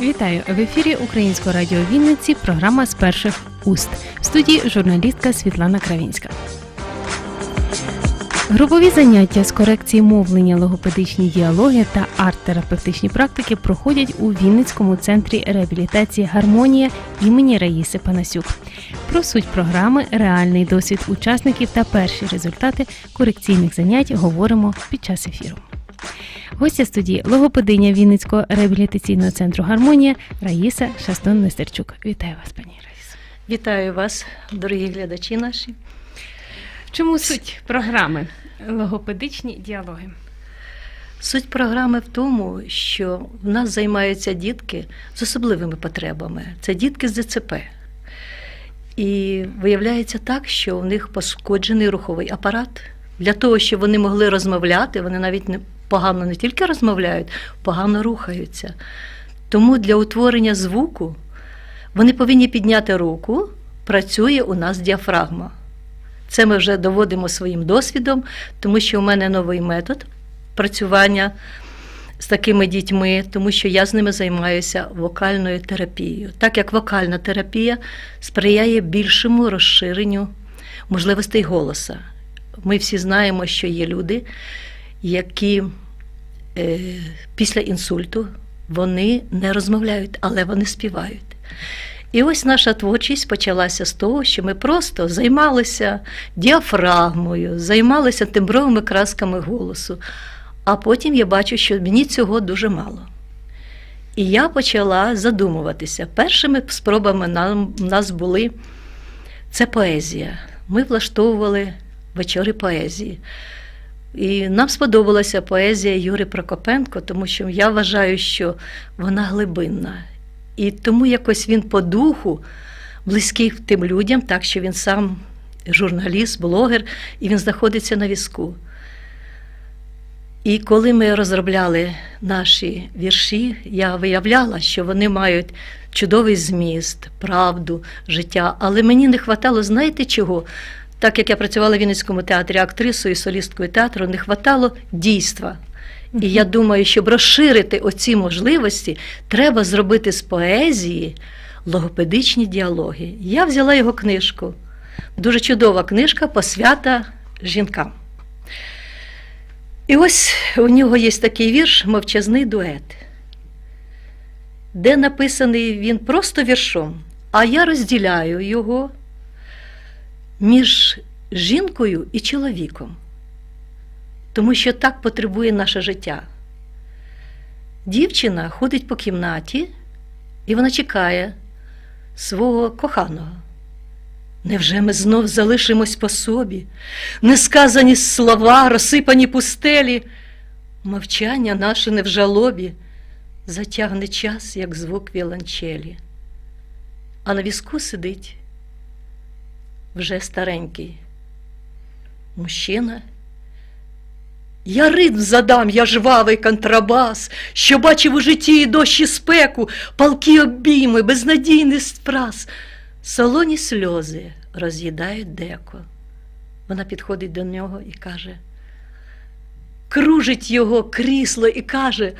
Вітаю в ефірі Українського радіо Вінниці. Програма з перших уст в студії журналістка Світлана Кравінська. Групові заняття з корекції мовлення, логопедичні діалоги та арт-терапевтичні практики проходять у Вінницькому центрі реабілітації Гармонія імені Раїси Панасюк. Про суть програми, реальний досвід учасників та перші результати корекційних занять говоримо під час ефіру. Гостя студії логопединя Вінницького реабілітаційного центру Гармонія Раїса Шастон Нестерчук. Вітаю вас, пані Раїсо. Вітаю вас, дорогі глядачі наші. Чому суть програми логопедичні діалоги? Суть програми в тому, що в нас займаються дітки з особливими потребами. Це дітки з ДЦП. І виявляється так, що у них пошкоджений руховий апарат. Для того, щоб вони могли розмовляти, вони навіть не погано не тільки розмовляють, погано рухаються. Тому для утворення звуку вони повинні підняти руку, працює у нас діафрагма. Це ми вже доводимо своїм досвідом, тому що у мене новий метод працювання з такими дітьми, тому що я з ними займаюся вокальною терапією. Так як вокальна терапія сприяє більшому розширенню можливостей голоса. Ми всі знаємо, що є люди, які е, після інсульту вони не розмовляють, але вони співають. І ось наша творчість почалася з того, що ми просто займалися діафрагмою, займалися тембровими красками голосу. А потім я бачу, що мені цього дуже мало. І я почала задумуватися. Першими спробами нам, у нас були це поезія. Ми влаштовували вечори поезії. І нам сподобалася поезія Юри Прокопенко, тому що я вважаю, що вона глибинна. І тому якось він по духу близький тим людям, так що він сам журналіст, блогер, і він знаходиться на візку. І коли ми розробляли наші вірші, я виявляла, що вони мають чудовий зміст, правду, життя. Але мені не вистачало, знаєте чого? Так як я працювала в Вінницькому театрі актрисою і солісткою театру, не вистачало дійства. І я думаю, щоб розширити оці можливості, треба зробити з поезії логопедичні діалоги. Я взяла його книжку. Дуже чудова книжка посвята жінкам. І ось у нього є такий вірш Мовчазний дует, де написаний він просто віршом, а я розділяю його між жінкою і чоловіком, тому що так потребує наше життя. Дівчина ходить по кімнаті, і вона чекає свого коханого. Невже ми знов залишимось по собі, несказані слова, розсипані пустелі, мовчання наше не в жалобі, затягне час, як звук віолончелі. А на візку сидить вже старенький мужчина. Я ритм задам, я жвавий контрабас, що бачив у житті і дощ і спеку, палки обійми, безнадійний фраз. Солоні сльози роз'їдають деко. Вона підходить до нього і каже, кружить його крісло і каже,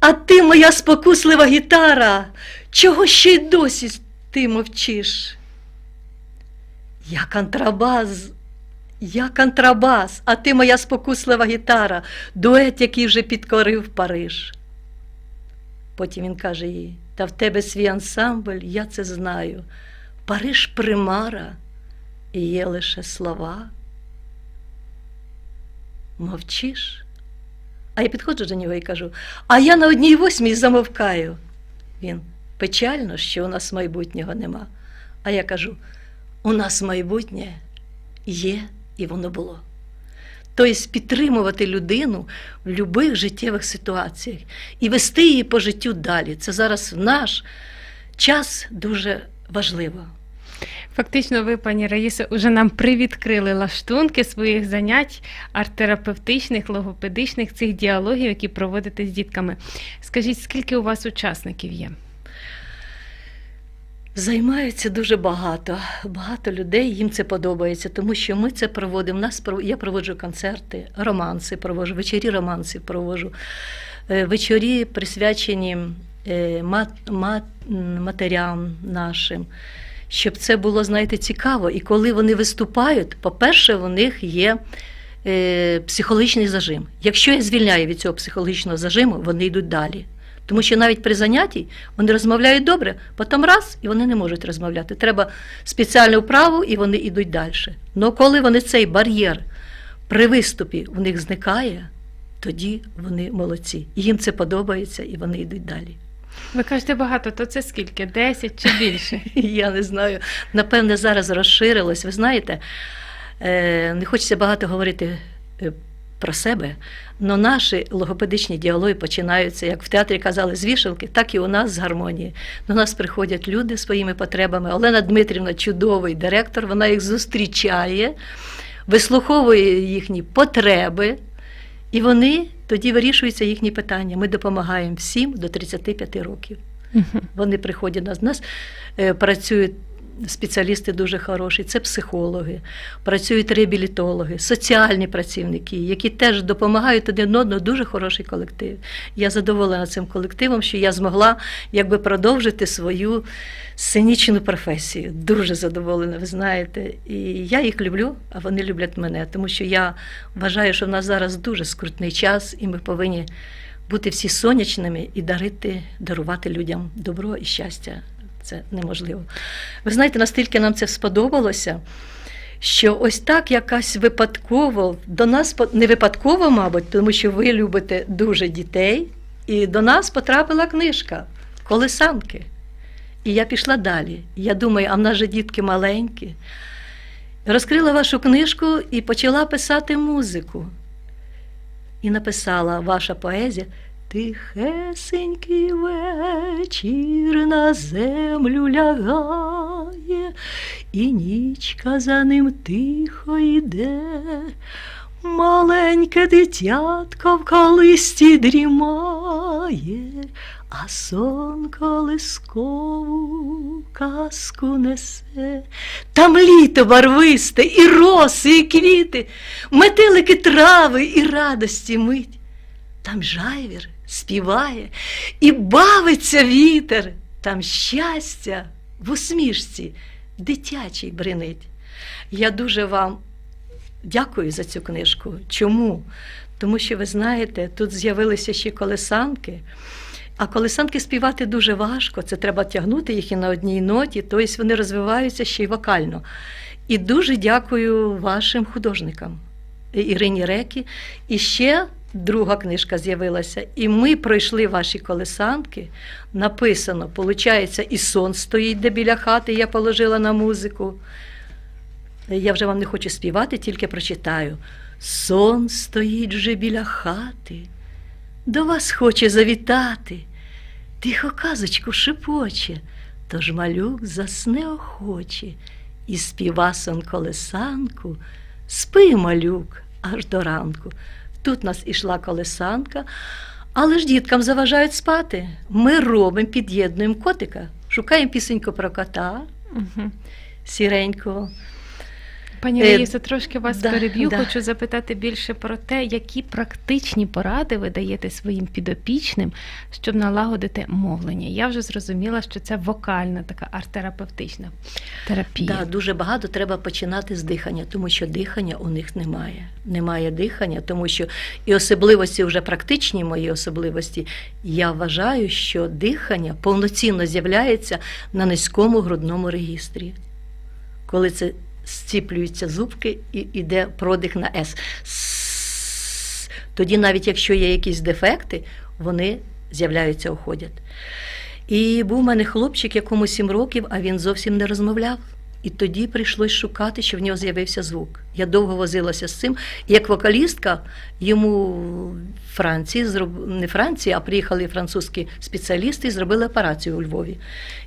а ти моя спокуслива гітара, чого ще й досі ти мовчиш? Я контрабас, я контрабас, а ти моя спокуслива гітара, дует, який вже підкорив Париж. Потім він каже їй, та в тебе свій ансамбль, я це знаю. Париж примара і є лише слова. Мовчиш? А я підходжу до нього і кажу, а я на одній восьмій замовкаю. Він печально, що у нас майбутнього нема. А я кажу: у нас майбутнє є і воно було. Тобто підтримувати людину в будь-яких життєвих ситуаціях і вести її по життю далі. Це зараз наш час дуже важливо. Фактично, ви, пані Раїсо, уже нам привідкрили лаштунки своїх занять арт-терапевтичних, логопедичних цих діалогів, які проводите з дітками. Скажіть, скільки у вас учасників є? Займаються дуже багато. Багато людей їм це подобається, тому що ми це проводимо. Нас я проводжу концерти, романси проводжу, вечорі романси проводжу, е, вечорі присвячені матерям нашим. Щоб це було, знаєте, цікаво. І коли вони виступають, по-перше, у них є е, психологічний зажим. Якщо я звільняю від цього психологічного зажиму, вони йдуть далі. Тому що навіть при занятті вони розмовляють добре, потім раз і вони не можуть розмовляти. Треба спеціальну вправу, і вони йдуть далі. Але коли вони цей бар'єр при виступі у них зникає, тоді вони молодці. І їм це подобається, і вони йдуть далі. Ви кажете багато, то це скільки? 10 чи більше? Я не знаю. Напевне, зараз розширилось. Ви знаєте, е, не хочеться багато говорити е, про себе, але наші логопедичні діалоги починаються, як в театрі казали, з вішалки, так і у нас з гармонії. До нас приходять люди своїми потребами. Олена Дмитрівна чудовий директор, вона їх зустрічає, вислуховує їхні потреби, і вони тоді вирішуються їхні питання. Ми допомагаємо всім до 35 років. Вони приходять до нас. Нас е, працюють спеціалісти дуже хороші, це психологи, працюють реабілітологи, соціальні працівники, які теж допомагають один одному, дуже хороший колектив. Я задоволена цим колективом, що я змогла якби продовжити свою сценічну професію. Дуже задоволена, ви знаєте. І я їх люблю, а вони люблять мене, тому що я вважаю, що в нас зараз дуже скрутний час, і ми повинні бути всі сонячними і дарити, дарувати людям добро і щастя. Це неможливо. Ви знаєте, настільки нам це сподобалося, що ось так якась випадково, до нас не випадково, мабуть, тому що ви любите дуже дітей, і до нас потрапила книжка Колесанки. І я пішла далі. Я думаю, а в нас же дітки маленькі. Розкрила вашу книжку і почала писати музику. І написала ваша поезія. Тихесенький вечір на землю лягає, і нічка за ним тихо йде. Маленьке дитятко в колисті дрімає, а сон колискову казку несе. Там літо барвисте, і роси, і квіти, метелики трави і радості мить. Там жайвір співає і бавиться вітер, там щастя в усмішці дитячий бринить. Я дуже вам дякую за цю книжку. Чому? Тому що ви знаєте, тут з'явилися ще колесанки. А колесанки співати дуже важко, це треба тягнути їх і на одній ноті, тобто вони розвиваються ще й вокально. І дуже дякую вашим художникам, Ірині Рекі. І ще друга книжка з'явилася. І ми пройшли ваші колесанки. Написано, виходить, і сон стоїть, де біля хати, я положила на музику. Я вже вам не хочу співати, тільки прочитаю. Сон стоїть вже біля хати, до вас хоче завітати. Тихо казочку шепоче, тож малюк засне охоче, і співа сон колесанку, спи, малюк, аж до ранку. Тут нас ішла колесанка, але ж діткам заважають спати. Ми робимо, під'єднуємо котика, шукаємо пісеньку про кота, сіренького. Пані Е, Раїсо, трошки вас да, переб'ю. да. Хочу запитати більше про те, які практичні поради ви даєте своїм підопічним, щоб налагодити мовлення. Я вже зрозуміла, що це вокальна така арт-терапевтична терапія. Да, дуже багато треба починати з дихання, тому що дихання у них немає. Немає дихання, тому що і особливості, вже практичні мої особливості, я вважаю, що дихання повноцінно з'являється на низькому грудному регістрі. Коли це зціплюються зубки і йде продих на С. Тоді, навіть якщо є якісь дефекти, вони з'являються, уходять. І був у мене хлопчик, якому 7 років, а він зовсім не розмовляв. І тоді прийшлось шукати, що в нього з'явився звук. Я довго возилася з цим. Як вокалістка йому Франції не Франції, а приїхали французькі спеціалісти і зробили операцію у Львові.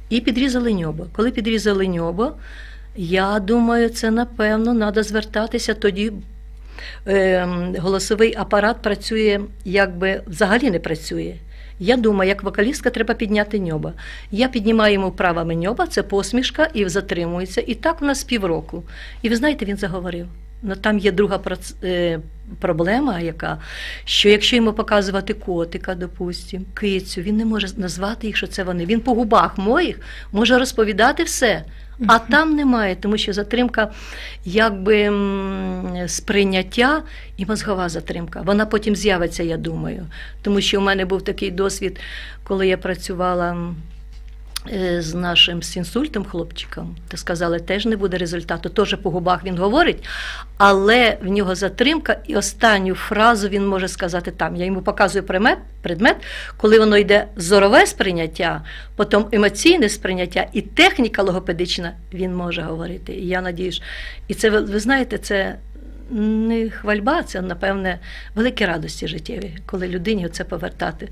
І підрізали ньобо. Коли підрізали ньобо, я думаю, це напевно треба звертатися тоді. Е, голосовий апарат працює, якби взагалі не працює. Я думаю, як вокалістка треба підняти ньоба. Я піднімаю йому правами ньоба, це посмішка, і затримується. І так у нас півроку. І ви знаєте, він заговорив. Ну там є друга е, проблема, яка що якщо йому показувати котика, допустим, кицю, він не може назвати їх, що це вони. Він по губах моїх може розповідати все. А там немає, тому що затримка якби сприйняття і мозгова затримка. Вона потім з'явиться, я думаю. Тому що у мене був такий досвід, коли я працювала з нашим з інсультом хлопчиком, то сказали, теж не буде результату. Теж по губах він говорить, але в нього затримка, і останню фразу він може сказати там. Я йому показую предмет, предмет коли воно йде зорове сприйняття, потім емоційне сприйняття і техніка логопедична, він може говорити. І я надіюсь, і це ви знаєте, це. Не хвальба, це, напевне, великі радості життєві, коли людині це повертати.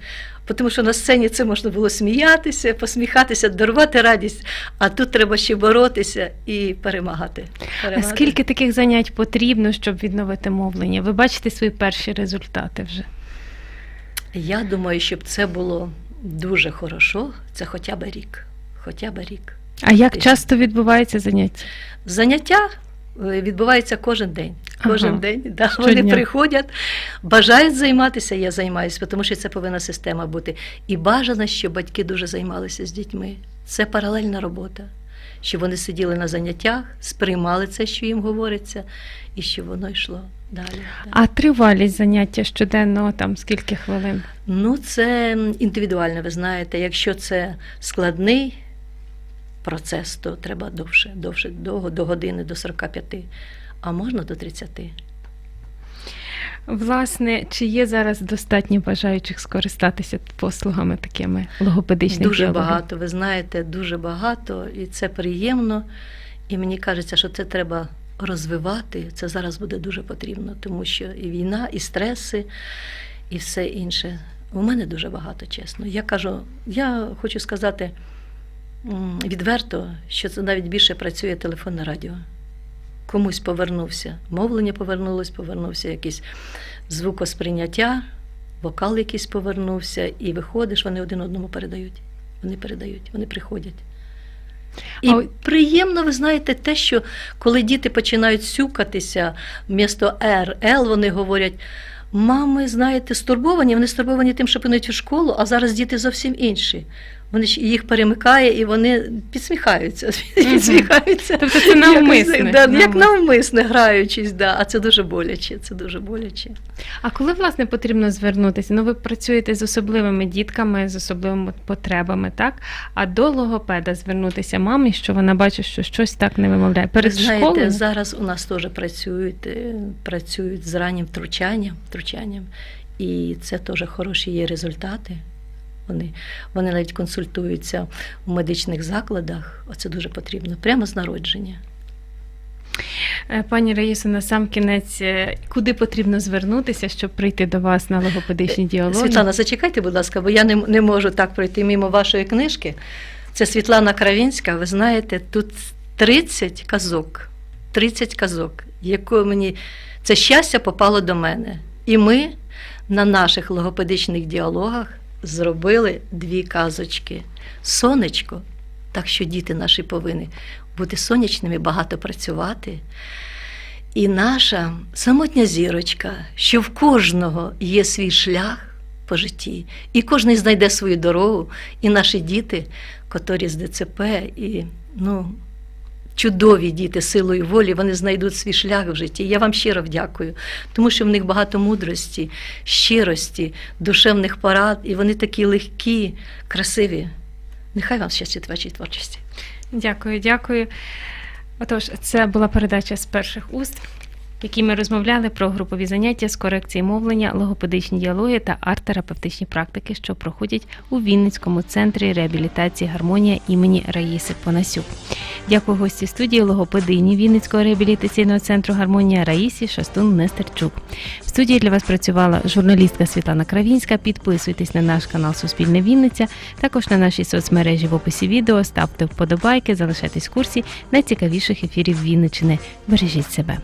Тому що на сцені це можна було сміятися, посміхатися, дарувати радість, а тут треба ще боротися і перемагати. А скільки таких занять потрібно, щоб відновити мовлення? Ви бачите свої перші результати вже? Я думаю, щоб це було дуже хорошо, це хоча б рік. Хоча б рік. А як часто відбувається заняття? Заняття е, відбувається кожен день. Кожен Ага. день да, Щодня. вони приходять, бажають займатися, я займаюся, тому що це повинна система бути. І бажано, щоб батьки дуже займалися з дітьми. Це паралельна робота. Щоб вони сиділи на заняттях, сприймали це, що їм говориться, і щоб воно йшло далі. да. А тривалість заняття щоденного там скільки хвилин? Ну, це індивідуально, ви знаєте. Якщо це складний процес, то треба довше, довше, до, до години, до 45, а можна до 30. Власне, чи є зараз достатньо бажаючих скористатися послугами такими логопедичних Дуже діалогів? багато, ви знаєте, дуже багато, і це приємно. І мені кажеться, що це треба розвивати. Це зараз буде дуже потрібно, тому що і війна, і стреси, і все інше. У мене дуже багато, чесно. Я кажу, я хочу сказати відверто, що це навіть більше працює телефонне радіо. Комусь повернувся, мовлення повернулось, повернувся якийсь звукосприйняття, вокал якийсь повернувся, і виходиш, вони один одному передають. Вони передають, вони приходять. І А приємно, ви знаєте, те, що коли діти починають сюкатися вмісто «р», «л», вони говорять. Мами, знаєте, стурбовані, вони стурбовані тим, що підуть у школу, а зараз діти зовсім інші. Вони ж їх перемикає і вони підсміхаються. підсміхаються. Тобто це навмисне, Якось, да, Як навмисне. навмисне граючись, да. а це дуже боляче. Це дуже боляче. А коли власне потрібно звернутися? Ну, ви працюєте з особливими дітками, з особливими потребами, так? А до логопеда звернутися мамі, що вона бачить, що щось так не вимовляє. Перед знаєте, школою зараз у нас теж працюють, е, працюють з раннім втручанням, втручанням, і це теж хороші є результати. Вони, вони навіть консультуються у медичних закладах. Оце дуже потрібно, прямо з народження. Е, Пані Раїсо, на сам кінець, е, куди потрібно звернутися, щоб прийти до вас на логопедичні діалоги? Світлана, зачекайте, будь ласка, бо я не, не можу так пройти мимо вашої книжки. Це Світлана Кравінська. Ви знаєте, тут 30 казок. 30 казок, якою мені це щастя попало до мене. І ми на наших логопедичних діалогах зробили дві казочки. Сонечко, так що діти наші повинні бути сонячними, багато працювати. І наша самотня зірочка, що в кожного є свій шлях по житті, і кожен знайде свою дорогу, і наші діти, котрі з ДЦП, і ну, чудові діти силою волі, вони знайдуть свій шлях в житті. Я вам щиро вдякую, тому що в них багато мудрості, щирості, душевних порад, і вони такі легкі, красиві. Нехай вам щастить в вашій творчості. Дякую, дякую. Отож, це була передача з перших уст, в якій ми розмовляли про групові заняття з корекції мовлення, логопедичні діалоги та арт-терапевтичні практики, що проходять у Вінницькому центрі реабілітації гармонія імені Раїси Понасюк. Дякую гості студії логопедині Вінницького реабілітаційного центру Гармонія Раїсі Шастун Нестерчук. В студії для вас працювала журналістка Світлана Кравінська. Підписуйтесь на наш канал Суспільне Вінниця, також на нашій соцмережі в описі відео. Ставте вподобайки, залишайтесь в курсі найцікавіших ефірів Вінничини. Бережіть себе.